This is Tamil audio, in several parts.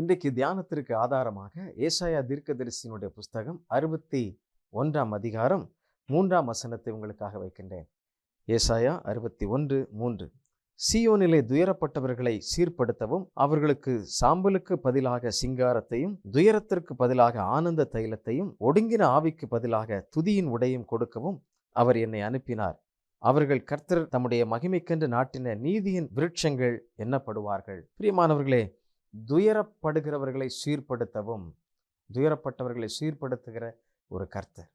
இன்றைக்கு தியானத்திற்கு ஆதாரமாக ஏசாயா தீர்க்கதரிசியினுடைய புஸ்தகம் அறுபத்தி ஒன்றாம் அதிகாரம் மூன்றாம் வசனத்தை உங்களுக்காக வைக்கின்றேன். ஏசாயா அறுபத்தி ஒன்று மூன்று. சியோனிலே துயரப்பட்டவர்களை சீர்படுத்தவும் அவர்களுக்கு சாம்பலுக்கு பதிலாக சிங்காரத்தையும் துயரத்திற்கு பதிலாக ஆனந்த தைலத்தையும் ஒடுங்கின ஆவிக்கு பதிலாக துதியின் உடையும் கொடுக்கவும் அவர் என்னை அனுப்பினார். அவர்கள் கர்த்தர் தம்முடைய மகிமைக்கென்று நாட்டின நீதியின் விருட்சங்கள் எண்ணப்படுவார்கள். பிரியமானவர்களே துயரப்படுகிறவர்களை சீர்படுத்தவும் துயரப்பட்டவர்களை சீர்படுத்துகிற ஒரு கர்த்தர்.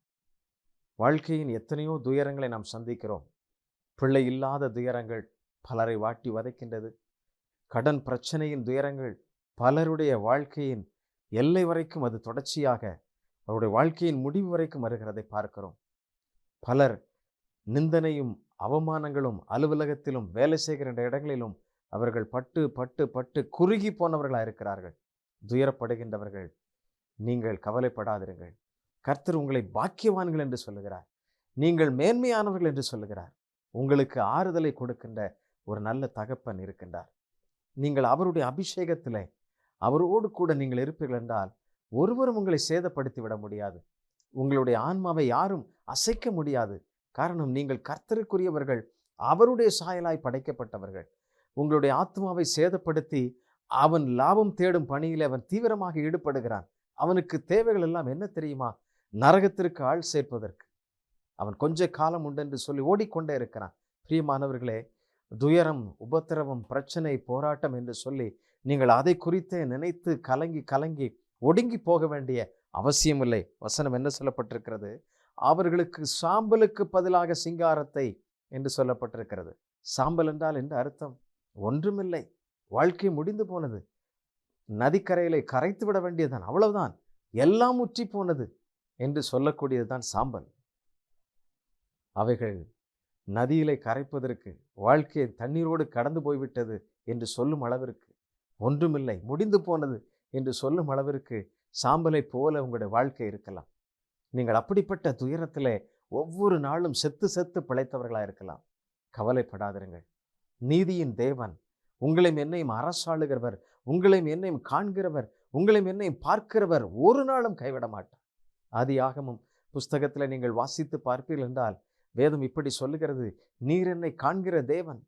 வாழ்க்கையின் எத்தனையோ துயரங்களை நாம் சந்திக்கிறோம். பிள்ளை இல்லாத துயரங்கள் பலரை வாட்டி வதைக்கின்றது. கடன் பிரச்சனையின் துயரங்கள் பலருடைய வாழ்க்கையின் எல்லை வரைக்கும் அது தொடர்ச்சியாக அவருடைய வாழ்க்கையின் முடிவு வரைக்கும் வருகிறதை பார்க்கிறோம். பலர் நிந்தனையும் அவமானங்களும் அலுவலகத்திலும் வேலை செய்கிற இடங்களிலும் அவர்கள் பட்டு பட்டு பட்டு குறுகி போனவர்களாக இருக்கிறார்கள். துயரப்படுகின்றவர்கள். நீங்கள் கவலைப்படாதிருங்கள். கர்த்தர் உங்களை பாக்கியவான்கள் என்று சொல்லுகிறார். நீங்கள் மேன்மையானவர்கள் என்று சொல்லுகிறார். உங்களுக்கு ஆறுதலை கொடுக்கின்ற ஒரு நல்ல தகப்பன் இருக்கின்றார். நீங்கள் அவருடைய அபிஷேகத்தில் அவரோடு கூட நீங்கள் இருப்பீர்கள் என்றால் ஒருவரும் உங்களை சேதப்படுத்தி விட முடியாது. உங்களுடைய ஆன்மாவை யாரும் அசைக்க முடியாது. காரணம் நீங்கள் கர்த்தருக்குரியவர்கள். அவருடைய சாயலாய் படைக்கப்பட்டவர்கள். உங்களுடைய ஆத்மாவை சேதப்படுத்தி அவன் லாபம் தேடும் பணியில் அவன் தீவிரமாக ஈடுபடுகிறான். அவனுக்கு தேவைகள் எல்லாம் என்ன தெரியுமா? நரகத்திற்கு ஆள் சேர்ப்பதற்கு. அவன் கொஞ்ச காலம் உண்டு என்று சொல்லி ஓடிக்கொண்டே இருக்கிறான். பிரியமானவர்களே துயரம் உபத்திரவம் பிரச்சனை போராட்டம் என்று சொல்லி நீங்கள் அதை குறித்தே நினைத்து கலங்கி கலங்கி ஒடுங்கி போக வேண்டிய அவசியமில்லை. வசனம் என்ன சொல்லப்பட்டிருக்கிறது? அவர்களுக்கு சாம்பலுக்கு பதிலாக சிங்காரத்தை என்று சொல்லப்பட்டிருக்கிறது. சாம்பல் என்றால் என்ன அர்த்தம்? ஒன்றுமில்லை. வாழ்க்கை முடிந்து போனது. நதிக்கரையிலே கரைத்து விட வேண்டியதுதான். அவ்வளவுதான். எல்லாம் முற்றி போனது என்று சொல்லக்கூடியதுதான் சாம்பல். அவைகள் நதியிலே கரைப்பதற்கு வாழ்க்கையை தண்ணீரோடு கடந்து போய்விட்டது என்று சொல்லும் அளவிற்கு ஒன்றுமில்லை. முடிந்து போனது என்று சொல்லும் அளவிற்கு சாம்பலை போல உங்களுடைய வாழ்க்கை இருக்கலாம். நீங்கள் அப்படிப்பட்ட துயரத்தில் ஒவ்வொரு நாளும் செத்து செத்து பிழைத்தவர்களாக இருக்கலாம் கவலைப்படாதிருங்கள். நீதியின் தேவன். உங்களையும் என்னையும் அரசாளுகிறவர் உங்களையும் என்னையும் காண்கிறவர் உங்களையும் என்னையும் பார்க்கிறவர் ஒரு நாளும் கைவிட மாட்டார். ஆதியாகமும் புஸ்தகத்தில் நீங்கள் வாசித்து பார்ப்பீர்கள் என்றால் வேதம் இப்படி சொல்லுகிறது நீர் என்னை காண்கிற தேவன்.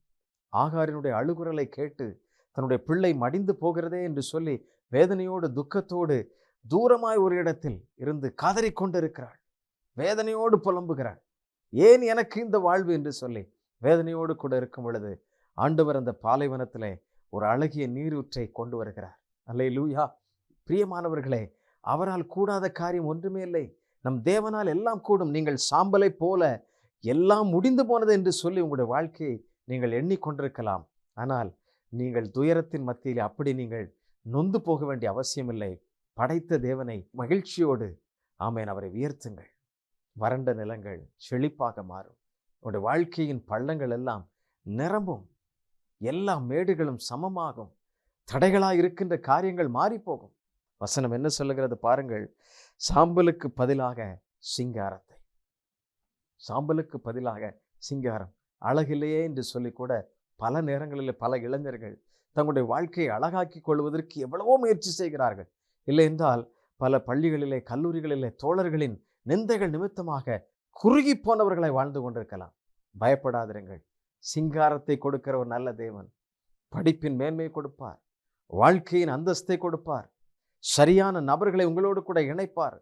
ஆகாரினுடைய அழுகுரலை கேட்டு தன்னுடைய பிள்ளை மடிந்து போகிறதே என்று சொல்லி வேதனையோடு துக்கத்தோடு தூரமாய் ஒரு இடத்தில் இருந்து கதறி கொண்டிருக்கிறாள். வேதனையோடு புலம்புகிறாள். ஏன் எனக்கு இந்த வாழ்வு? என்று சொல்லி வேதனையோடு கூட இருக்கும் பொழுது ஆண்டவர் அந்த பாலைவனத்திலே ஒரு அழகிய நீரூற்றை கொண்டு வருகிறார். அல்லே லூயா பிரியமானவர்களே அவரால் கூடாத காரியம் ஒன்றுமே இல்லை. நம் தேவனால் எல்லாம் கூடும். நீங்கள் சாம்பலை போல எல்லாம் முடிந்து போனது என்று சொல்லி உங்களுடைய வாழ்க்கையை நீங்கள் எண்ணிக்கொண்டிருக்கலாம். ஆனால் நீங்கள் துயரத்தின் மத்தியில் அப்படி நீங்கள் நொந்து போக வேண்டிய அவசியமில்லை. படைத்த தேவனை மகிழ்ச்சியோடு ஆமேன் அவரை உயர்த்துங்கள். வறண்ட நிலங்கள் செழிப்பாக மாறும். உங்களுடைய வாழ்க்கையின் பள்ளங்கள் எல்லாம் நிரம்பும். எல்லா மேடுகளும் சமமாகும். தடைகளாக இருக்கின்ற காரியங்கள் மாறிப்போகும். வசனம் என்ன சொல்லுகிறது பாருங்கள். சாம்பலுக்கு பதிலாக சிங்காரத்தை. சாம்பலுக்கு பதிலாக சிங்காரம். அழகில்லையே என்று சொல்லி கூட பல நேரங்களில் பல இளைஞர்கள் தங்களுடைய வாழ்க்கையை அழகாக்கி கொள்வதற்கு எவ்வளவோ முயற்சி செய்கிறார்கள். இல்லை என்றால் பல பள்ளிகளிலே கல்லூரிகளிலே தோழர்களின் நிந்தைகள் நிமித்தமாக குறுகி போனவர்களை வாழ்ந்து கொண்டிருக்கலாம். பயப்படாதிருங்கள். சிங்காரத்தை கொடுக்கிற ஒரு நல்ல தேவன். படிப்பின் மேன்மையை கொடுப்பார். வாழ்க்கையின் அந்தஸ்தை கொடுப்பார். சரியான நபர்களை உங்களோடு கூட இணைப்பார்.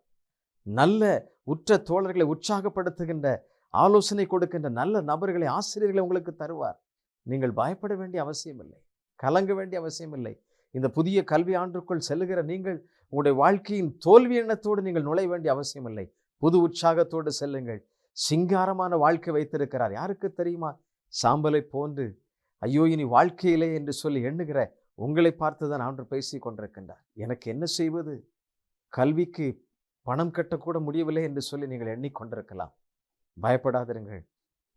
நல்ல உற்ற தோழர்களை உற்சாகப்படுத்துகின்ற ஆலோசனை கொடுக்கின்ற நல்ல நபர்களை ஆசிரியர்களை உங்களுக்கு தருவார். நீங்கள் பயப்பட வேண்டிய அவசியமில்லை கலங்க வேண்டிய அவசியமில்லை இந்த புதிய கல்வி ஆண்டுக்குள் செல்லுகிற நீங்கள் உங்களுடைய வாழ்க்கையின் தோல்வி எண்ணத்தோடு நீங்கள் நுழைய வேண்டிய அவசியமில்லை புது உற்சாகத்தோடு செல்லுங்கள். சிங்காரமான வாழ்க்கை வைத்திருக்கிறார். யாருக்கு தெரியுமா? சாம்பலை போன்று ஐயோ இனி வாழ்க்கையிலே என்று சொல்லி எண்ணுகிற உங்களை பார்த்து தான் ஆண்டு பேசி கொண்டிருக்கின்றார். எனக்கு என்ன செய்வது? கல்விக்கு பணம் கட்டக்கூட முடியவில்லை என்று சொல்லி நீங்கள் எண்ணிக்கொண்டிருக்கலாம் பயப்படாதிருங்கள்.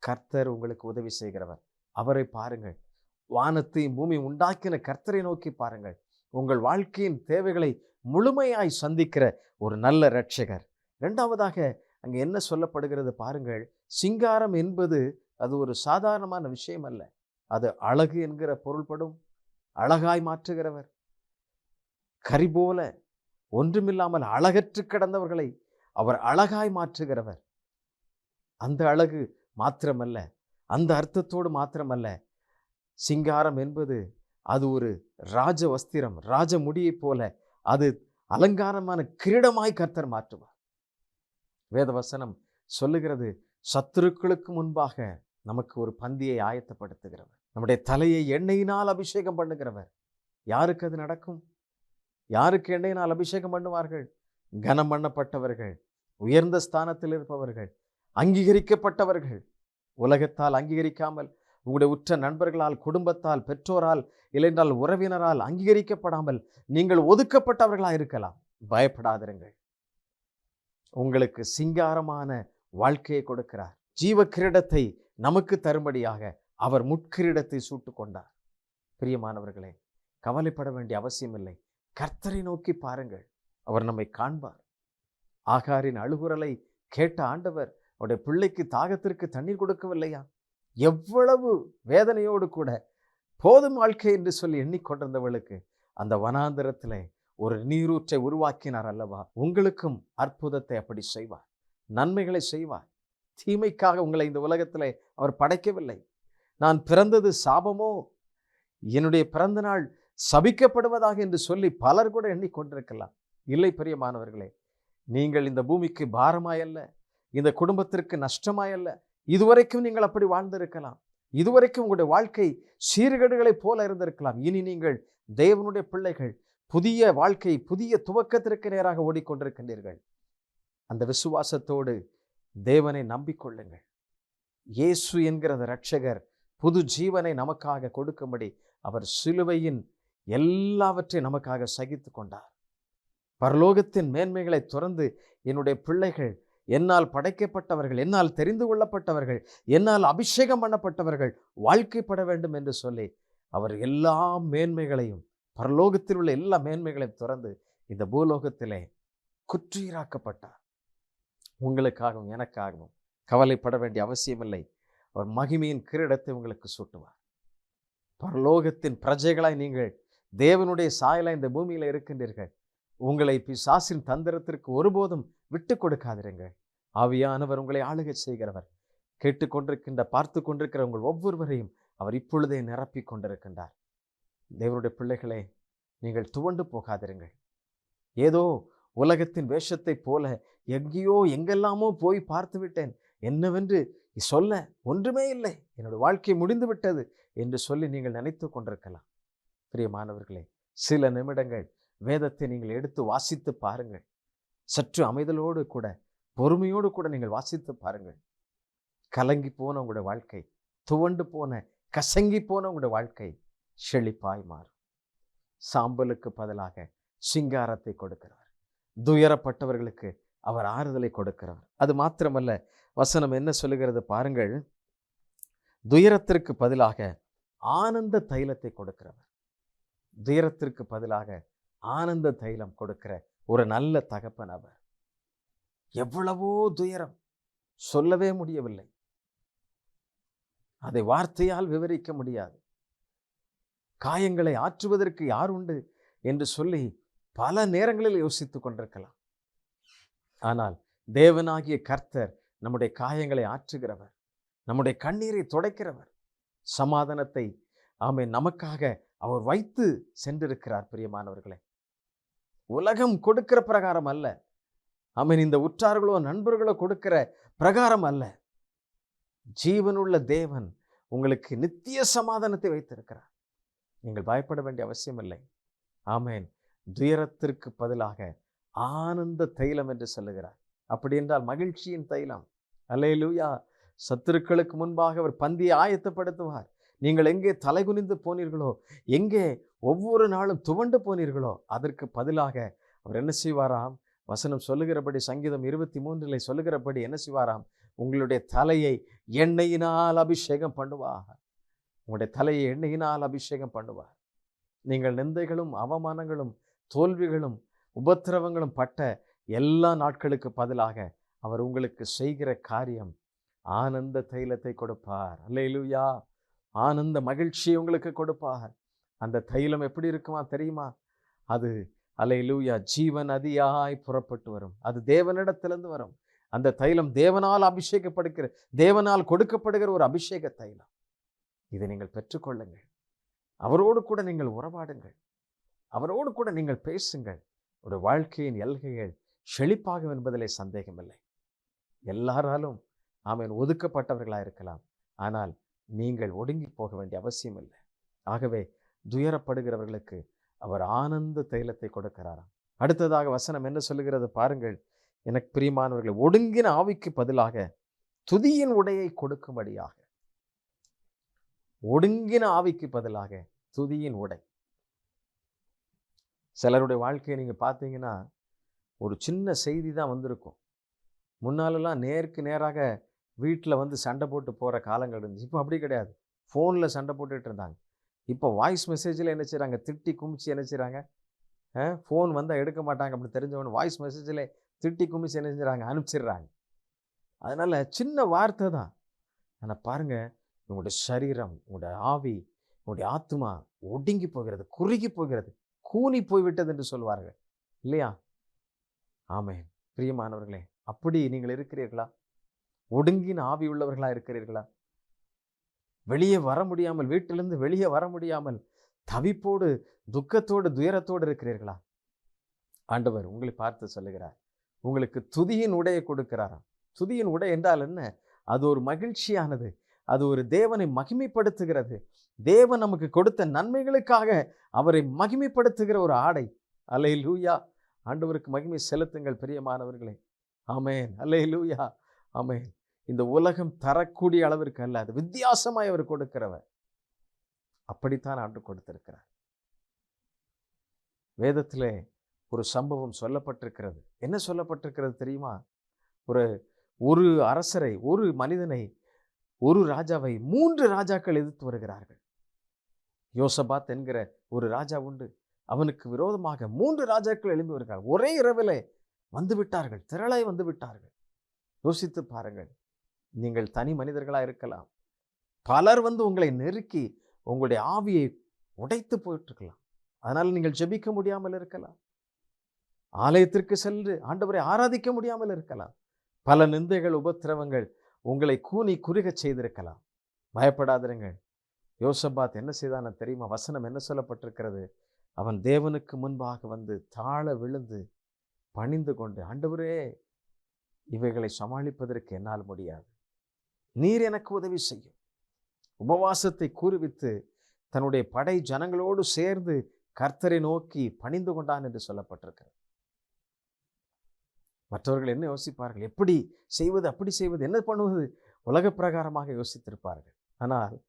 கர்த்தர் உங்களுக்கு உதவி செய்கிறவர். அவரை பாருங்கள். வானத்தை பூமி உண்டாக்கின கர்த்தரை நோக்கி பாருங்கள். உங்கள் வாழ்க்கையின் தேவைகளை முழுமையாய் சந்திக்கிற ஒரு நல்ல ரட்சகர் இரண்டாவதாக அங்கே என்ன சொல்லப்படுகிறது பாருங்கள். சிங்காரம் என்பது அது ஒரு சாதாரணமான விஷயம் அல்ல. அது அழகு என்கிற பொருள்படும் அழகாய் மாற்றுகிறவர். கரி போல ஒன்றுமில்லாமல் அழகற்று கிடந்தவர்களை அவர் அழகாய் மாற்றுகிறவர். அந்த அழகு மாத்திரமல்ல அந்த அர்த்தத்தோடு மாத்திரமல்ல. சிங்காரம் என்பது அது ஒரு ராஜ வஸ்திரம் ராஜ முடியைப் போல அது அலங்காரமான கிரீடமாய் கர்த்தர் மாற்றுவார். வேதவசனம் சொல்லுகிறது சத்துருக்களுக்கு முன்பாக நமக்கு ஒரு பந்தியை ஆயத்தப்படுத்துகிறவர். நம்முடைய தலையை எண்ணெயினால் அபிஷேகம் பண்ணுகிறவர். யாருக்கு அது நடக்கும்? யாருக்கு எண்ணெயினால் அபிஷேகம் பண்ணுவார்கள்? கனம் பண்ணப்பட்டவர்கள் உயர்ந்த ஸ்தானத்தில் இருப்பவர்கள் அங்கீகரிக்கப்பட்டவர்கள். உலகத்தால் அங்கீகரிக்காமல் உங்களுடைய உற்ற நண்பர்களால் குடும்பத்தால் பெற்றோரால் இல்லைன்றால் உறவினரால் அங்கீகரிக்கப்படாமல் நீங்கள் ஒதுக்கப்பட்டவர்களாக இருக்கலாம். பயப்படாதிருங்கள். உங்களுக்கு சிங்காரமான வாழ்க்கையை கொடுக்கிறார். ஜீவ கிரீடத்தை நமக்கு தரும்படியாக அவர் முட்கிரீடத்தை சூட்டு கொண்டார் பிரியமானவர்களே கவலைப்பட வேண்டிய அவசியமில்லை. கர்த்தரை நோக்கி பாருங்கள். அவர் நம்மை காண்பார். ஆகாரின் அழுகுரலை கேட்ட ஆண்டவர் அவருடைய பிள்ளைக்கு தாகத்திற்கு தண்ணீர் கொடுக்கவில்லையா? எவ்வளவு வேதனையோடு கூட போதும் வாழ்க்கை என்று சொல்லி எண்ணிக்கொண்டிருந்தவளுக்கு அந்த வனாந்திரத்திலே ஒரு நீரூற்றை உருவாக்கினார் அல்லவா? உங்களுக்கும் அற்புதத்தை அப்படி செய்வார். நன்மைகளை செய்வார். தீமைக்காக உங்களை இந்த உலகத்திலே அவர் படைக்கவில்லை. நான் பிறந்தது சாபமோ? என்னுடைய பிறந்த நாள் சபிக்கப்படுவதாக என்று சொல்லி பலர் கூட எண்ணிக்கொண்டிருக்கலாம். இல்லை பிரியமானவர்களே நீங்கள் இந்த பூமிக்கு பாரமாயல்ல இந்த குடும்பத்திற்கு நஷ்டமாயல்ல இதுவரைக்கும் நீங்கள் அப்படி வாழ்ந்திருக்கலாம். இதுவரைக்கும் உங்களுடைய வாழ்க்கை சீர்கேடுகளைப் போல இருந்திருக்கலாம். இனி நீங்கள் தேவனுடைய பிள்ளைகள் புதிய வாழ்க்கை புதிய துவக்கத்திற்கு நேராக ஓடிக்கொண்டிருக்கின்றீர்கள். அந்த விசுவாசத்தோடு தேவனை நம்பிக்கொள்ளுங்கள். இயேசு என்கிற அந்த புது ஜீவனை நமக்காக கொடுக்கும்படி அவர் சிலுவையின் எல்லாவற்றையும் நமக்காக சகித்து கொண்டார். பரலோகத்தின் மேன்மைகளை துறந்து என்னுடைய பிள்ளைகள் என்னால் படைக்கப்பட்டவர்கள் என்னால் தெரிந்து கொள்ளப்பட்டவர்கள் என்னால் அபிஷேகம் பண்ணப்பட்டவர்கள் வாழ்க்கைப்பட வேண்டும் என்று சொல்லி அவர் எல்லா மேன்மைகளையும் பரலோகத்தில் உள்ள எல்லா மேன்மைகளையும் துறந்து இந்த பூலோகத்திலே குற்றீராக்கப்பட்டார். உங்களுக்காகவும் எனக்காகவும் கவலைப்பட வேண்டிய அவசியமில்லை. அவர் மகிமையின் கிரீடத்தை உங்களுக்கு சூட்டுவார். பரலோகத்தின் பிரஜைகளாய் நீங்கள் தேவனுடைய சாயலாய் இந்த பூமியில் இருக்கின்றீர்கள். உங்களை பிசாசின் தந்திரத்திற்கு ஒருபோதும் விட்டு கொடுக்காதிருங்கள். ஆவியானவர் உங்களை ஆளுகை செய்கிறவர். கேட்டுக்கொண்டிருக்கின்ற பார்த்து கொண்டிருக்கிற உங்கள் ஒவ்வொருவரையும் அவர் இப்பொழுதே நிரப்பி கொண்டிருக்கின்றார். தேவனுடைய பிள்ளைகளே நீங்கள் துவண்டு போகாதிருங்கள். ஏதோ உலகத்தின் வேஷத்தைப் போல எங்கேயோ எங்கெல்லாமோ போய் பார்த்து விட்டேன். என்னவென்று சொல்ல ஒன்றுமே இல்லை. என்னோட வாழ்க்கை முடிந்து விட்டது என்று சொல்லி நீங்கள் நினைத்து கொண்டிருக்கலாம். பிரியமானவர்களே சில நிமிடங்கள் வேதத்தை நீங்கள் எடுத்து வாசித்து பாருங்கள். சற்று அமைதலோடு கூட பொறுமையோடு கூட நீங்கள் வாசித்து பாருங்கள். கலங்கி போன உங்களுடைய வாழ்க்கை துவண்டு போன கசங்கி போன உங்களுடைய வாழ்க்கை செழிப்பாய் மாறும். சாம்பலுக்கு பதிலாக சிங்காரத்தை கொடுக்கிறவர் துயரப்பட்டவர்களுக்கு அவர் ஆறுதலை கொடுக்கிறார். அது மாத்திரமல்ல வசனம் என்ன சொல்லுகிறது பாருங்கள். துயரத்திற்கு பதிலாக ஆனந்த தைலத்தை கொடுக்கிறவர். துயரத்திற்கு பதிலாக ஆனந்த தைலம் கொடுக்கிற ஒரு நல்ல தகப்பன் அவர். எவ்வளவோ துயரம் சொல்லவே முடியவில்லை. அதை வார்த்தையால் விவரிக்க முடியாது. காயங்களை ஆற்றுவதற்கு யார் உண்டு? என்று சொல்லி பல நேரங்களில் யோசித்துக் கொண்டிருக்கலாம். ஆனால் தேவனாகிய கர்த்தர் நம்முடைய காயங்களை ஆற்றுகிறவர் நம்முடைய கண்ணீரை துடைக்கிறவர். சமாதானத்தை ஆமை நமக்காக அவர் வைத்து சென்றிருக்கிறார் பிரியமானவர்களே. உலகம் கொடுக்கிற பிரகாரம் அல்ல. ஆமீன் இந்த உற்றார்களோ நண்பர்களோ கொடுக்கிற பிரகாரம் அல்ல. ஜீவனுள்ள தேவன் உங்களுக்கு நித்திய சமாதானத்தை வைத்திருக்கிறார். நீங்கள் பயப்பட வேண்டிய அவசியம் இல்லை ஆமேன். துயரத்திற்கு பதிலாக ஆனந்த தைலம் என்று சொல்லுகிறார். அப்படி என்றால் மகிழ்ச்சியின் தைலம். அல்லையிலூயா சத்துருக்களுக்கு முன்பாக அவர் பந்தியை ஆயத்தப்படுத்துவார். நீங்கள் எங்கே தலைகுனிந்து போனீர்களோ எங்கே ஒவ்வொரு நாளும் துவண்டு போனீர்களோ அதற்கு பதிலாக அவர் என்ன செய்வாராம்? வசனம் சொல்லுகிறபடி சங்கீதம் இருபத்தி மூன்றில் சொல்லுகிறபடி என்ன செய்வாராம்? உங்களுடைய தலையை எண்ணெயினால் அபிஷேகம் பண்ணுவார். உங்களுடைய தலையை எண்ணெயினால் அபிஷேகம் பண்ணுவார். நீங்கள் நிந்தைகளும் அவமானங்களும் தோல்விகளும் உபத்திரவங்களும் பட்ட எல்லா நாட்களுக்கு பதிலாக அவர் உங்களுக்கு செய்கிற காரியம் ஆனந்த தைலத்தை கொடுப்பார். அல்லையிலுயா ஆனந்த மகிழ்ச்சியை உங்களுக்கு கொடுப்பார். அந்த தைலம் எப்படி இருக்குமா தெரியுமா? அது அலையிலூயா ஜீவன் அதியாய் புறப்பட்டு வரும். அது தேவனிடத்திலிருந்து வரும். அந்த தைலம் தேவனால் அபிஷேகப்படுகிற தேவனால் கொடுக்கப்படுகிற ஒரு அபிஷேக தைலம். இதை நீங்கள் பெற்றுக்கொள்ளுங்கள். அவரோடு கூட நீங்கள் உறவாடுங்கள். அவரோடு கூட நீங்கள் பேசுங்கள். ஒரு வாழ்க்கையின் எல்கைகள் செழிப்பாகும் என்பதிலே சந்தேகமில்லை. எல்லாராலும் ஆமேன் ஒதுக்கப்பட்டவர்களாக இருக்கலாம். ஆனால் நீங்கள் ஒடுங்கி போக வேண்டிய அவசியம் இல்லை ஆகவே துயரப்படுகிறவர்களுக்கு அவர் ஆனந்த தைலத்தை கொடுக்கிறாராம். அடுத்ததாக வசனம் என்ன சொல்லுகிறது பாருங்கள். எனக்கு பிரியமானவர்களை ஒடுங்கின ஆவிக்கு பதிலாக துதியின் உடையை கொடுக்கும்படியாக. ஒடுங்கின ஆவிக்கு பதிலாக துதியின் உடை. சிலருடைய வாழ்க்கையை நீங்கள் பார்த்தீங்கன்னா ஒரு சின்ன செய்தி தான் வந்திருக்கும். முன்னாலெல்லாம் நேருக்கு நேராக வீட்டில் வந்து சண்டை போட்டு போகிற காலங்கள் இருந்துச்சு. இப்போ அப்படி கிடையாது. ஃபோனில் சண்டை போட்டுட்டு இருந்தாங்க. இப்போ வாய்ஸ் மெசேஜில் என்ன செய்கிறாங்க திட்டி குமிச்சு என்ன செய்கிறாங்க ஃபோன் வந்தால் எடுக்க மாட்டாங்க அப்படி தெரிஞ்சவொன்னு வாய்ஸ் மெசேஜில் திட்டி குமிச்சு என்ன செஞ்சுறாங்க அனுப்பிச்சிடுறாங்க. அதனால் சின்ன வார்த்தை தான். ஆனால் பாருங்கள் உங்களுடைய சரீரம் உங்களுடைய ஆவி உங்களுடைய ஆத்மா ஒடுங்கி போகிறது குறுகி போகிறது. கூனி போய்விட்டது என்று சொல்வார்கள். இல்லையா? ஆமேன். பிரியமானவர்களே அப்படி நீங்கள் இருக்கிறீர்களா? ஒடுங்கின ஆவி உள்ளவர்களாக இருக்கிறீர்களா? வெளியே வர முடியாமல் வீட்டிலிருந்து வெளியே வர முடியாமல் தவிப்போடு துக்கத்தோடு துயரத்தோடு இருக்கிறீர்களா? ஆண்டவர் உங்களை பார்த்து சொல்லுகிறார். உங்களுக்கு துதியின் உடையை கொடுக்கிறாராம். துதியின் உடை என்றால் என்ன? அது ஒரு மகிழ்ச்சியானது. அது ஒரு தேவனை மகிமைப்படுத்துகிறது. தேவன் நமக்கு கொடுத்த நன்மைகளுக்காக அவரை மகிமைப்படுத்துகிற ஒரு ஆடை. அலை லூயா ஆண்டவருக்கு மகிமை செலுத்துங்கள் பிரியமானவர்களே. ஆமேன். அலை லூயா ஆமேன். இந்த உலகம் தரக்கூடிய அளவிற்கு அல்ல அது வித்தியாசமாய் அவர் கொடுக்கிறவர். அப்படித்தான் ஆண்டு கொடுத்திருக்கிறார். வேதத்தில் ஒரு சம்பவம் சொல்லப்பட்டிருக்கிறது. என்ன சொல்லப்பட்டிருக்கிறது தெரியுமா? ஒரு ஒரு அரசரை ஒரு மனிதனை ஒரு ராஜாவை மூன்று ராஜாக்கள் எதிர்த்து வருகிறார்கள். யோசபாத் என்கிற ஒரு ராஜா உண்டு. அவனுக்கு விரோதமாக மூன்று ராஜாக்கள் எழும்பி வருகிறார்கள் ஒரே இரவில் வந்து விட்டார்கள். திரளாய் வந்து விட்டார்கள். யோசித்து பாருங்கள். நீங்கள் தனி மனிதர்களாக இருக்கலாம். பலர் வந்து உங்களை நெருக்கி உங்களுடைய ஆவியை உடைத்து போயிட்டுருக்கலாம். அதனால் நீங்கள் ஜெபிக்க முடியாமல் இருக்கலாம். ஆலயத்திற்கு சென்று ஆண்டவரை ஆராதிக்க முடியாமல் இருக்கலாம். பல நிந்தைகள் உபத்திரவங்கள் உங்களை கூனி குறுகச் செய்திருக்கலாம். பயப்படாதிருங்கள். யோசபாத் என்ன செய்தான தெரியுமா? வசனம் என்ன சொல்லப்பட்டிருக்கிறது? அவன் தேவனுக்கு முன்பாக வந்து தாழ விழுந்து பணிந்து கொண்டு ஆண்டவரே இவைகளை சமாளிப்பதற்கு என்னால் முடியாது. நீர் எனக்கு உதவி செய்யும். உபவாசத்தை கூறுவித்து தன்னுடைய படை ஜனங்களோடு சேர்ந்து கர்த்தரை நோக்கி பணிந்து கொண்டான் என்று சொல்லப்பட்டிருக்கிறது. மற்றவர்கள் என்ன யோசிப்பார்கள்? எப்படி செய்வது? அப்படி செய்வது? என்ன பண்ணுவது? உலக பிரகாரமாக யோசித்திருப்பார்கள். ஆனால்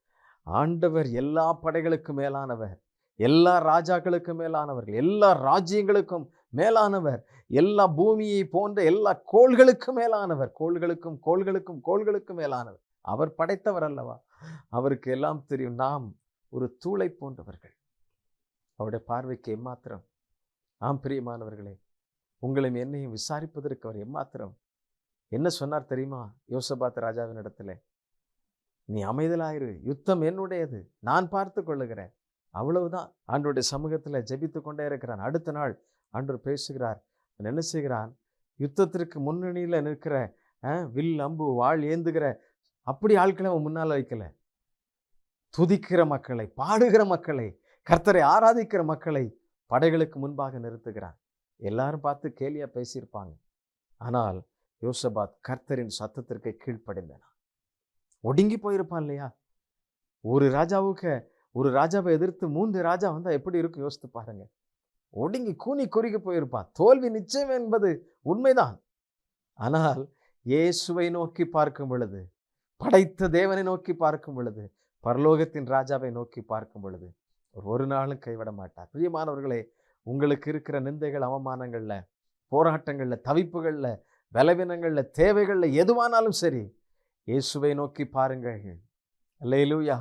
ஆண்டவர் எல்லா படைகளுக்கும் மேலானவர் எல்லா ராஜாக்களுக்கும் மேலானவர்கள் எல்லா ராஜ்யங்களுக்கும் மேலானவர் எல்லா பூமியை போன்ற எல்லா கோள்களுக்கும் மேலானவர் கோள்களுக்கும் கோள்களுக்கும் கோள்களுக்கும் மேலானவர். அவர் படைத்தவர் அல்லவா? அவருக்கு எல்லாம் தெரியும். நாம் ஒரு தூளை போன்றவர்கள். அவருடைய பார்வைக்கு எம்மாத்திரம்? ஆம் பிரியமானவர்களே உங்களையும் என்னையும் விசாரிப்பதற்கு அவர் எம்மாத்திரம்? என்ன சொன்னார் தெரியுமா? யோசபாத் ராஜாவின் இடத்துல நீ அமைதலாயிரு. யுத்தம் என்னுடையது. நான் பார்த்து கொள்ளுகிறேன். அவ்வளவுதான். ஆண்டோடைய சமூகத்தில் ஜெபித்து கொண்டே இருக்கிறான். அடுத்த நாள் ஆண்டோர் பேசுகிறார். அவன் என்ன செய்கிறான்? யுத்தத்திற்கு முன்னணியில் நிற்கிற வில் அம்பு வாழ் ஏந்துகிற அப்படி ஆட்களை அவன் முன்னால் வைக்கல. துதிக்கிற மக்களை பாடுகிற மக்களை கர்த்தரை ஆராதிக்கிற மக்களை படைகளுக்கு முன்பாக நிறுத்துகிறான். எல்லாரும் பார்த்து கேலியாக பேசியிருப்பாங்க. ஆனால் யோசபாத் கர்த்தரின் சத்தத்திற்கு கீழ்ப்படைந்தனா. ஒடுங்கி போயிருப்பான் இல்லையா? ஒரு ராஜாவுக்கு ஒரு ராஜாவை எதிர்த்து மூன்று ராஜா வந்தால் எப்படி இருக்கும் யோசித்து பாருங்க. ஒடுங்கி கூனி குறுகி போயிருப்பான். தோல்வி நிச்சயம் என்பது உண்மைதான். ஆனால் இயேசுவை நோக்கி பார்க்கும் பொழுது படைத்த தேவனை நோக்கி பார்க்கும் பொழுது பரலோகத்தின் ராஜாவை நோக்கி பார்க்கும் பொழுது ஒரு நாளும் கைவிட மாட்டார். பிரியமானவர்களே உங்களுக்கு இருக்கிற நிந்தைகள் அவமானங்களில் போராட்டங்களில் தவிப்புகளில் பலவீனங்களில் தேவைகளில் எதுவானாலும் சரி இயேசுவை நோக்கி பாருங்கள். அல்லேலூயா.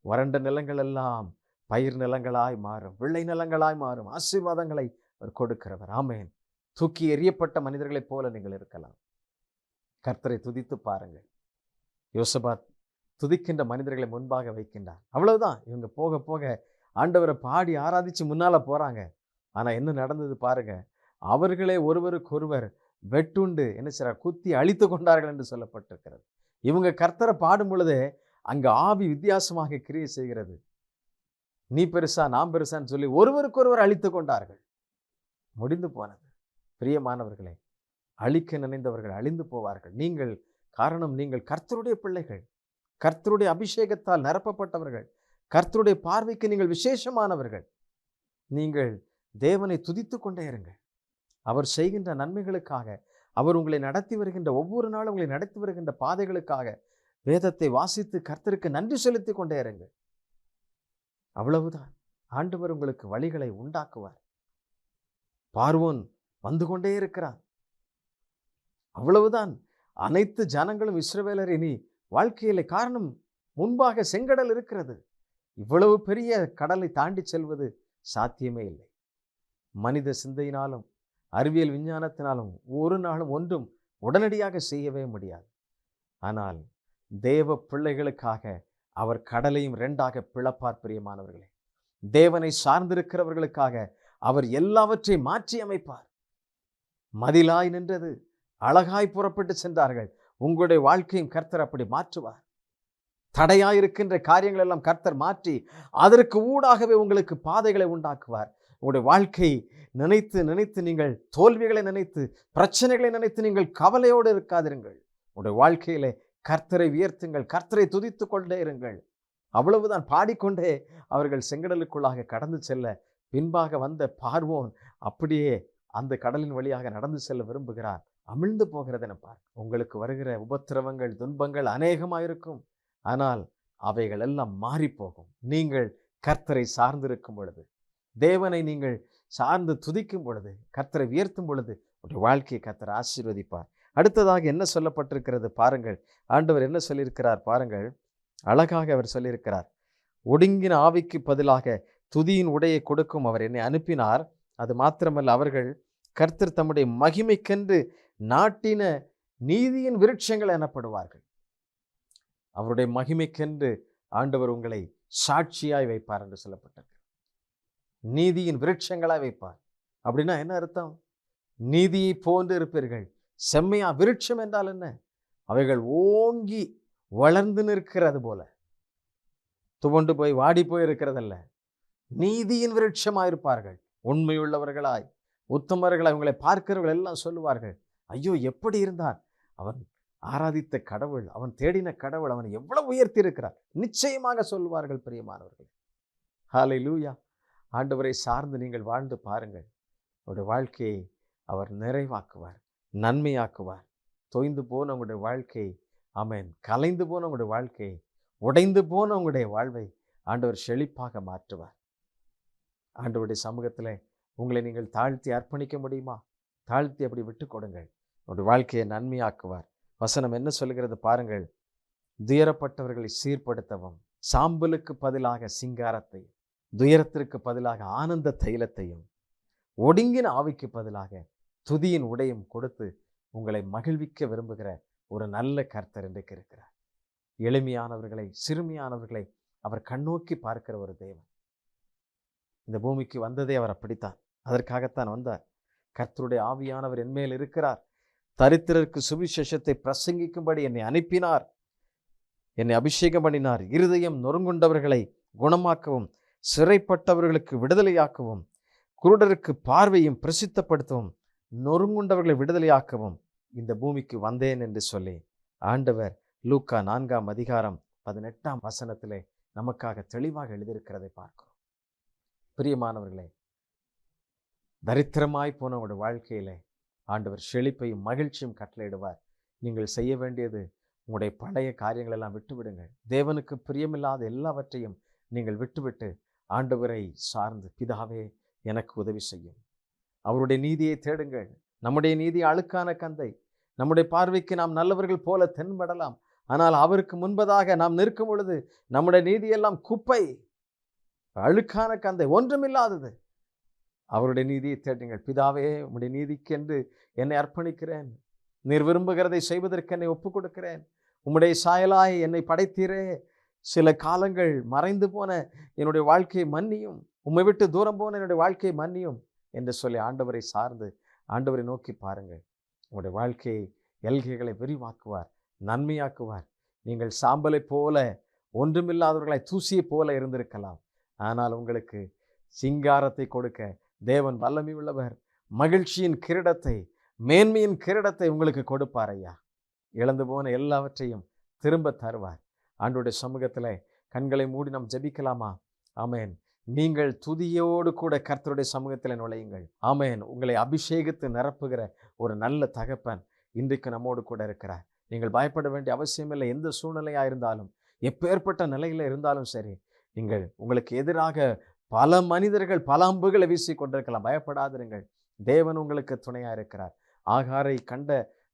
வறண்ட நிலங்கள் எல்லாம் பயிர் நிலங்களாய் மாறும் வெள்ளை நிலங்களாய் மாறும் ஆசீர்வாதங்களை அவர் கொடுக்கிறவர். ஆமேன். தூக்கி எறியப்பட்ட மனிதர்களைப் போல நீங்கள் இருக்கலாம். கர்த்தரை துதித்து பாருங்கள். யோசபாத் துதிக்கின்ற மனிதர்களை முன்பாக வைக்கின்றார். அவ்வளவுதான். இவங்க போக போக ஆண்டவரை பாடி ஆராதிச்சு முன்னால போறாங்க. ஆனால் என்ன நடந்தது பாருங்க. அவர்களே ஒருவருக்கொருவர் வெட்டுண்டு என்ன செய்றார் குத்தி அழித்து கொண்டார்கள் என்று சொல்லப்பட்டிருக்கிறது. இவங்க கர்த்தரை பாடும் பொழுதே அங்கே ஆவி வித்தியாசமாக கிரியை செய்கிறது. நீ பெருசா நான் பெருசான்னு சொல்லி ஒருவருக்கொருவர் அழித்து கொண்டார்கள். முடிந்து போனது. பிரியமானவர்களே அழிக்க நினைந்தவர்கள் அழிந்து போவார்கள். நீங்கள் காரணம் நீங்கள் கர்த்தருடைய பிள்ளைகள். கர்த்தருடைய அபிஷேகத்தால் நிரப்பப்பட்டவர்கள். கர்த்தருடைய பார்வைக்கு நீங்கள் விசேஷமானவர்கள். நீங்கள் தேவனை துதித்து கொண்டே இருங்க. அவர் செய்கின்ற நன்மைகளுக்காக அவர் உங்களை நடத்தி வருகின்ற ஒவ்வொரு நாளும் உங்களை நடத்தி வருகின்ற பாதைகளுக்காக வேதத்தை வாசித்து கர்த்தருக்கு நன்றி செலுத்தி கொண்டே இருங்க அவ்வளவுதான். ஆண்டவர் உங்களுக்கு வழிகளை உண்டாக்குவார். பார்வோன் வந்து கொண்டே இருக்கிறான். அவ்வளவுதான். அனைத்து ஜனங்களும் இஸ்ரவேலர் இனி வாழ்க்கையில காரணம் முன்பாக செங்கடல் இருக்கிறது. இவ்வளவு பெரிய கடலை தாண்டி செல்வது சாத்தியமே இல்லை. மனித சிந்தையினாலும் அறிவியல் விஞ்ஞானத்தினாலும் ஒரு நாளும் ஒன்றும் உடனடியாக செய்யவே முடியாது. ஆனால் தேவ பிள்ளைகளுக்காக அவர் கடலையும் ரெண்டாக பிளப்பார் பிரியமானவர்களே. தேவனை சார்ந்திருக்கிறவர்களுக்காக அவர் எல்லாவற்றையும் மாற்றி அமைப்பார். மதிலாய் நின்றது அழகாய் புறப்பட்டு சென்றார்கள். உங்களுடைய வாழ்க்கையும் கர்த்தர் அப்படி மாற்றுவார். தடையாயிருக்கின்ற காரியங்கள் எல்லாம் கர்த்தர் மாற்றி அதற்கு ஊடாகவே உங்களுக்கு பாதைகளை உண்டாக்குவார். உங்களுடைய வாழ்க்கை நினைத்து நினைத்து நீங்கள் தோல்விகளை நினைத்து பிரச்சனைகளை நினைத்து நீங்கள் கவலையோடு இருக்காதிருங்கள். உங்களுடைய வாழ்க்கையிலே கர்த்தரை உயர்த்துங்கள் கர்த்தரை துதித்து கொண்டே இருங்கள். அவ்வளவுதான் பாடிக்கொண்டே அவர்கள் செங்கடலுக்குள்ளாக கடந்து செல்ல பின்பாக வந்த பார்வோன் அப்படியே அந்த கடலின் வழியாக நடந்து செல்ல விரும்புகிறார். அமிழ்ந்து போகிறது என பார். உங்களுக்கு வருகிற உபத்திரவங்கள் துன்பங்கள் அநேகமாயிருக்கும். ஆனால் அவைகள் எல்லாம் மாறிப்போகும். நீங்கள் கர்த்தரை சார்ந்திருக்கும் பொழுது. தேவனை நீங்கள் சார்ந்து துதிக்கும் பொழுது கர்த்தரை உயர்த்தும் பொழுது உடைய வாழ்க்கையை கர்த்தர் ஆசீர்வதிப்பார். அடுத்ததாக என்ன சொல்லப்பட்டிருக்கிறது பாருங்கள். ஆண்டவர் என்ன சொல்லியிருக்கிறார் பாருங்கள். அழகாக அவர் சொல்லியிருக்கிறார். ஒடுங்கின ஆவிக்கு பதிலாக துதியின் உடையை கொடுக்கும் அவர் என்னை அனுப்பினார். அது மாத்திரமல்ல அவர்கள் கர்த்தர் தம்முடைய மகிமைக்கென்று நாட்டின நீதியின் விருட்சங்கள் எனப்படுவார்கள். அவருடைய மகிமைக்கென்று ஆண்டவர் உங்களை சாட்சியாய் வைப்பார் என்று சொல்லப்பட்டது நீதியின் விருட்சங்களாக வைப்பார். அப்படின்னா என்ன அர்த்தம்? நீதியை போன்று இருப்பீர்கள். செம்மையா விருட்சம் என்றால் என்ன? அவைகள் ஓங்கி வளர்ந்து நிற்கிறது போல. துவண்டு போய் வாடி போய் இருக்கிறதல்ல. நீதியின் விருட்சமாய் இருப்பார்கள். உண்மையுள்ளவர்களாய் உத்தமர்களாய் உங்களை பார்க்கிறவர்கள் எல்லாம் சொல்லுவார்கள் ஐயோ எப்படி இருந்தார் அவன் ஆராதித்த கடவுள் அவன் தேடின கடவுள் அவன் எவ்வளவு உயர்த்தி இருக்கிறார்? நிச்சயமாக சொல்லுவார்கள் பிரியமானவர்கள். ஹாலை லூயா ஆண்டவரை சார்ந்து நீங்கள் வாழ்ந்து பாருங்கள். உங்களுடைய வாழ்க்கையை அவர் நிறைவாக்குவார் நன்மையாக்குவார். தொய்ந்து போன உங்களுடைய வாழ்க்கை அமேன் கலைந்து போன உங்களுடைய வாழ்க்கை உடைந்து போன உங்களுடைய வாழ்வை ஆண்டவர் செழிப்பாக மாற்றுவார். ஆண்டவருடைய சமூகத்தில் உங்களை நீங்கள் தாழ்த்தி அர்ப்பணிக்க முடியுமா? தாழ்த்தி அப்படி விட்டு கொடுங்கள். உங்களுடைய வாழ்க்கையை நன்மையாக்குவார். வசனம் என்ன சொல்கிறது பாருங்கள். துயரப்பட்டவர்களை சீர்படுத்தவும் சாம்பலுக்கு பதிலாக சிங்காரத்தை துயரத்திற்கு பதிலாக ஆனந்த தைலத்தையும் ஒடுங்கின ஆவிக்கு பதிலாக துதியின் உடையும் கொடுத்து உங்களை மகிழ்விக்க விரும்புகிற ஒரு நல்ல கர்த்தர் இன்றைக்கு இருக்கிறார். எளிமையானவர்களை சிறுமியானவர்களை அவர் கண்ணோக்கி பார்க்கிற ஒரு தேவன். இந்த பூமிக்கு வந்ததே அவர் அப்படித்தான். அதற்காகத்தான் வந்தார். கர்த்தருடைய ஆவியானவர் என்மேல் இருக்கிறார். தரித்திரருக்கு சுவிசேஷத்தை பிரசங்கிக்கும்படி என்னை அனுப்பினார். என்னை அபிஷேகம் பண்ணினார். இருதயம் நொறுங்குண்டவர்களை குணமாக்கவும் சிறைப்பட்டவர்களுக்கு விடுதலையாக்கவும் குருடருக்கு பார்வையும் பிரசித்தப்படுத்தவும் நொறுங்குண்டவர்களை விடுதலையாக்கவும் இந்த பூமிக்கு வந்தேன் என்று சொல்லி ஆண்டவர் லூக்கா நான்காம் அதிகாரம் பதினெட்டாம் வசனத்திலே நமக்காக தெளிவாக எழுதியிருக்கிறதை பார்க்கிறோம். பிரியமானவர்களே தரித்திரமாய் போனவோட வாழ்க்கையிலே ஆண்டவர் செழிப்பையும் மகிழ்ச்சியும் கட்டளையிடுவார். நீங்கள் செய்ய வேண்டியது உங்களுடைய பழைய காரியங்களெல்லாம் விட்டுவிடுங்கள். தேவனுக்கு பிரியமில்லாத எல்லாவற்றையும் நீங்கள் விட்டுவிட்டு ஆண்டவரை சார்ந்து பிதாவே எனக்கு உதவி செய்யும். அவருடைய நீதியை தேடுங்கள். நம்முடைய நீதி அழுக்கான கந்தை. நம்முடைய பார்வைக்கு நாம் நல்லவர்கள் போல தென்படலாம். ஆனால் அவருக்கு முன்பதாக நாம் நிற்கும் பொழுது நம்முடைய நீதியெல்லாம் குப்பை. அழுக்கான கந்தை ஒன்றுமில்லாதது. அவருடைய நீதியை தேடுங்கள். பிதாவே உம்முடைய நீதிக்கென்று என்னை அர்ப்பணிக்கிறேன். நீர் விரும்புகிறதை செய்வதற்கு என்னை ஒப்புக் கொடுக்கிறேன் உம்முடைய சாயலாய் என்னை படைத்தீரே. சில காலங்கள் மறைந்து போன என்னுடைய வாழ்க்கையை மன்னியும். உம்மை விட்டு தூரம் போன என்னுடைய வாழ்க்கையை மன்னியும் என்று சொல்லி ஆண்டவரை சார்ந்து ஆண்டவரை நோக்கி பாருங்கள். உங்களுடைய வாழ்க்கையை எல்கைகளை விரிவாக்குவார் நன்மையாக்குவார். நீங்கள் சாம்பலைப் போல ஒன்றுமில்லாதவர்களாய் தூசியை போல இருந்திருக்கலாம். ஆனால் உங்களுக்கு சிங்காரத்தை கொடுக்க தேவன் வல்லமை உள்ளவர். மகிழ்ச்சியின் கிரீடத்தை மேன்மையின் கிரீடத்தை உங்களுக்கு கொடுப்பார் ஐயா. இழந்து போன எல்லாவற்றையும் திரும்ப தருவார். ஆண்டுடைய சமூகத்தில் கண்களை மூடி நாம் ஜெபிக்கலாமா? ஆமேன். நீங்கள் துதியோடு கூட கர்த்தருடைய சமூகத்தில் நுழையுங்கள். ஆமேன். உங்களை அபிஷேகித்து நிரப்புகிற ஒரு நல்ல தகப்பன் இன்றைக்கு நம்மோடு கூட இருக்கிறார். நீங்கள் பயப்பட வேண்டிய அவசியமில்லை. எந்த சூழ்நிலையாக இருந்தாலும் எப்பேற்பட்ட நிலையில் இருந்தாலும் சரி நீங்கள் உங்களுக்கு எதிராக பல மனிதர்கள் பல அம்புகளை வீசி கொண்டிருக்கலாம். பயப்படாதிருங்கள். தேவன் உங்களுக்கு துணையாக இருக்கிறார். ஆகாரை கண்ட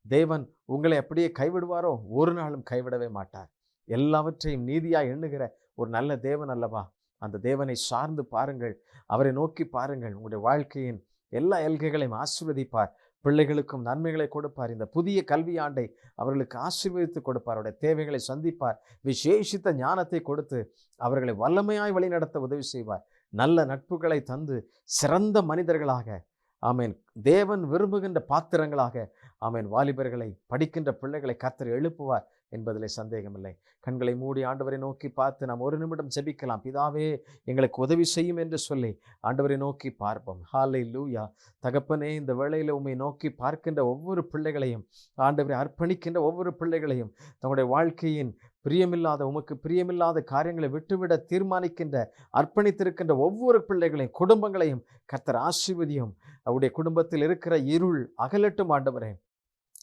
தேவன் உங்களை அப்படியே கைவிடுவாரோ? ஒரு நாளும் கைவிடவே மாட்டார். எல்லாவற்றையும் நீதியாக எண்ணுகிற ஒரு நல்ல தேவன் அல்லவா? அந்த தேவனை சார்ந்து பாருங்கள். அவரை நோக்கி பாருங்கள். உங்களுடைய வாழ்க்கையின் எல்லா எல்கைகளையும் ஆசீர்வதிப்பார். பிள்ளைகளுக்கும் நன்மைகளை கொடுப்பார். இந்த புதிய கல்வியாண்டை அவர்களுக்கு ஆசீர்வதித்து கொடுப்பார். அவருடைய தேவைகளை சந்திப்பார். விசேஷித்த ஞானத்தை கொடுத்து அவர்களை வல்லமையாய் வழிநடத்த உதவி செய்வார். நல்ல நட்புகளை தந்து சிறந்த மனிதர்களாக ஆமீன் தேவன் விரும்புகின்ற பாத்திரங்களாக ஆமீன் வாலிபர்களை படிக்கின்ற பிள்ளைகளை கத்தர் எழுப்புவார். என்பதில் சந்தேகமில்லை. கண்களை மூடி ஆண்டவரை நோக்கி பார்த்து நாம் ஒரு நிமிடம் ஜெபிக்கலாம். பிதாவே எங்களுக்கு உதவி செய்யும் என்று சொல்லி ஆண்டவரை நோக்கி பார்ப்போம். ஹாலை லூயா தகப்பனே இந்த வேளையில் உம்மை நோக்கி பார்க்கின்ற ஒவ்வொரு பிள்ளைகளையும் ஆண்டவரை அர்ப்பணிக்கின்ற ஒவ்வொரு பிள்ளைகளையும் தங்களுடைய வாழ்க்கையின் பிரியமில்லாத உமக்கு பிரியமில்லாத காரியங்களை விட்டுவிட தீர்மானிக்கின்ற அர்ப்பணித்திருக்கின்ற ஒவ்வொரு பிள்ளைகளையும் குடும்பங்களையும் கர்த்தர் ஆசீர்வதியும் அவருடைய குடும்பத்தில் இருக்கிற இருள் அகலட்டும் ஆண்டவரே.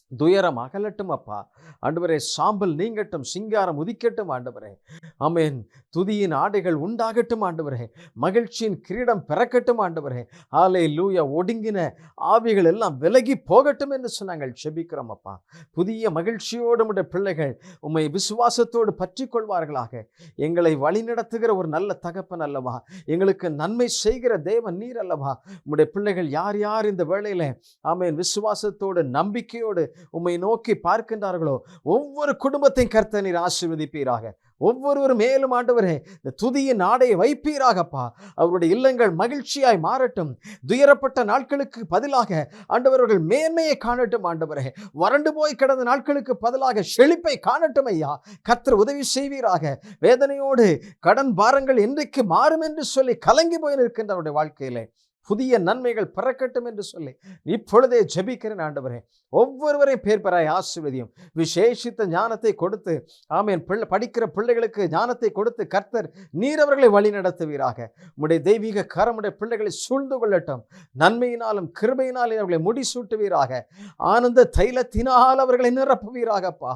துயரம் அகலட்டும் அப்பா. ஆண்டவரே சாம்பல் நீங்கட்டும் சிங்காரம் உதிக்கட்டும் ஆண்டவரே. ஆமேன். துதியின் ஆடைகள் உண்டாகட்டும் ஆண்டவரே. மகிழ்ச்சியின் கிரீடம் பிறக்கட்டும் ஆண்டவரே. ஆலை லூயா ஒடுங்கின ஆவிகள் எல்லாம் விலகி போகட்டும் என்று சொன்னாங்கள். செபிக்கிறோம் அப்பா. புதிய மகிழ்ச்சியோடு உடைய பிள்ளைகள் உம்மை விசுவாசத்தோடு பற்றி கொள்வார்களாக எங்களை வழிநடத்துகிற ஒரு நல்ல தகப்பன் அல்லவா? எங்களுக்கு நன்மை செய்கிற தேவன் நீர் அல்லவா? உம்முடைய பிள்ளைகள் யார் யார் இந்த வேளையில் ஆமேன் விசுவாசத்தோடு நம்பிக்கையோடு உம்மை நோக்கி பார்க்கின்றார்களோ ஒவ்வொரு குடும்பத்தையும் கருத்த நீர் ஆசீர்வதிப்பீராக. ஒவ்வொருவரும் மேலும் ஆண்டவரே இந்த துதியின் ஆடையை வைப்பீராகப்பா. அவருடைய இல்லங்கள் மகிழ்ச்சியாய் மாறட்டும். துயரப்பட்ட நாட்களுக்கு பதிலாக ஆண்டவர்கள் மேன்மையை காணட்டும் ஆண்டவரே. வறண்டு போய் கிடந்த நாட்களுக்கு பதிலாக செழிப்பை காணட்டும் ஐயா. கர்த்தர் உதவி செய்வீராக. வேதனையோடு கடன் பாரங்கள் என்றைக்கு மாறும் என்று சொல்லி கலங்கி போய் நிற்கின்ற அவருடைய வாழ்க்கையிலே. புதிய நன்மைகள் பிறக்கட்டும் என்று சொல்லி இப்பொழுதே ஜபிக்கிறேன் ஆண்டவரே. ஒவ்வொருவரையும் பேர் பெறாய் ஆசீர்வதியும். விசேஷித்த ஞானத்தை கொடுத்து ஆமீன் பிள்ளை படிக்கிற பிள்ளைகளுக்கு ஞானத்தை கொடுத்து கர்த்தர் நீர் அவர்களை வழி நடத்துவீராக. உடைய தெய்வீக கரமுடைய பிள்ளைகளை சூழ்ந்து கொள்ளட்டும். நன்மையினாலும் கிருபையினாலும் அவர்களை முடிசூட்டுவீராக. ஆனந்த தைலத்தினால் அவர்களை நிரப்புவீராகப்பா.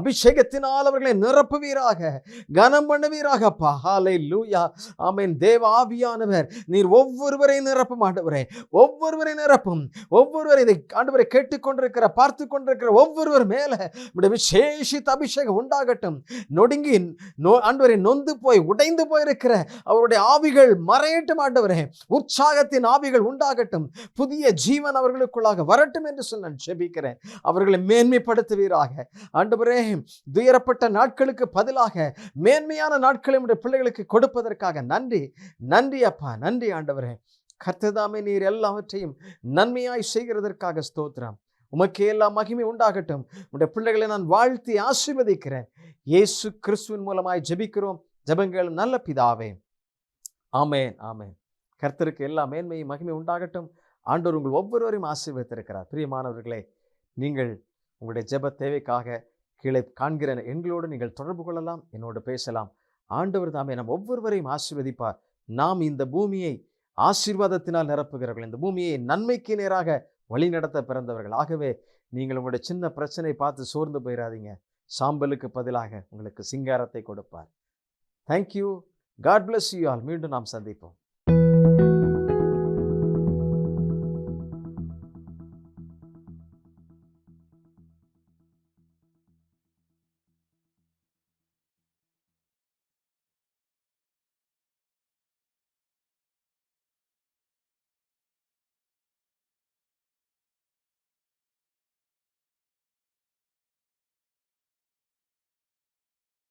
அபிஷேகத்தினால் அவர்களை நிரப்புவீராக. கனம் பண்ணுவீராகப்பா ஹாலை லூயா ஆமீன் தேவ ஆவியானவர் நீர் ஒவ்வொருவரையும் நிரப்ப ஆண்டவரே. ஒவ்வொருவரை நிரப்பும். ஒவ்வொருவரை இதை ஆண்டவரை கேட்டுக்கொண்டிருக்கிற பார்த்து கொண்டிருக்கிற ஒவ்வொருவர் மேல உடைய விசேஷித்த அபிஷேகம் உண்டாகட்டும். நொடுங்கி நோ ஆண்டவரை நொந்து போய் உடைந்து போயிருக்கிற அவருடைய ஆவிகள் மறையட்டும் ஆண்டவரே. உற்சாகத்தின் ஆவிகள் உண்டாகட்டும். புதிய ஜீவன் அவர்களுக்குள்ளாக வரட்டும் என்று சொல்லி நான் ஜெபிக்கிறேன். அவர்களை மேன்மைப்படுத்துவீராக. ஆண்டவரே துயரப்பட்ட நாட்களுக்கு பதிலாக மேன்மையான நாட்களை பிள்ளைகளுக்கு கொடுப்பதற்காக நன்றி. நன்றி அப்பா நன்றி ஆண்டவரே. கர்த்ததாமே நீர் எல்லாவற்றையும் நன்மையாய் செய்கிறதற்காக ஸ்தோத்திரம். உமக்கே எல்லாம் மகிமை உண்டாகட்டும். உடைய பிள்ளைகளை நான் வாழ்த்தி ஆசீர்வதிக்கிறேன். இயேசு கிறிஸ்துவின் மூலமாய் ஜெபிக்கிறோம். ஜெபங்கள் நல்ல பிதாவே. ஆமேன் ஆமேன். கர்த்தருக்கு எல்லா மேன்மையும் மகிமை உண்டாகட்டும். ஆண்டோர் உங்கள் ஒவ்வொருவரையும் ஆசீர்வதித்திருக்கிறார். பிரியமானவர்களே நீங்கள் உங்களுடைய ஜெப தேவைக்காக கீழே காண்கிற எங்களோடு நீங்கள் தொடர்பு கொள்ளலாம். என்னோடு பேசலாம். ஆண்டவர் தாமே நம் ஒவ்வொருவரையும் ஆசீர்வதிப்பார். நாம் இந்த பூமியை ஆசீர்வாதத்தினால் நிரப்புகிறவர்கள். இந்த பூமியை நன்மைக்கு நேராக வழிநடத்த பிறந்தவர்கள். ஆகவே நீங்கள் உங்களுடைய சின்ன பிரச்சனை பார்த்து சோர்ந்து போயிடாதீங்க சாம்பலுக்கு பதிலாக உங்களுக்கு சிங்காரத்தை கொடுப்பார். Thank you God bless you all மீண்டும் நாம் சந்திப்போம்.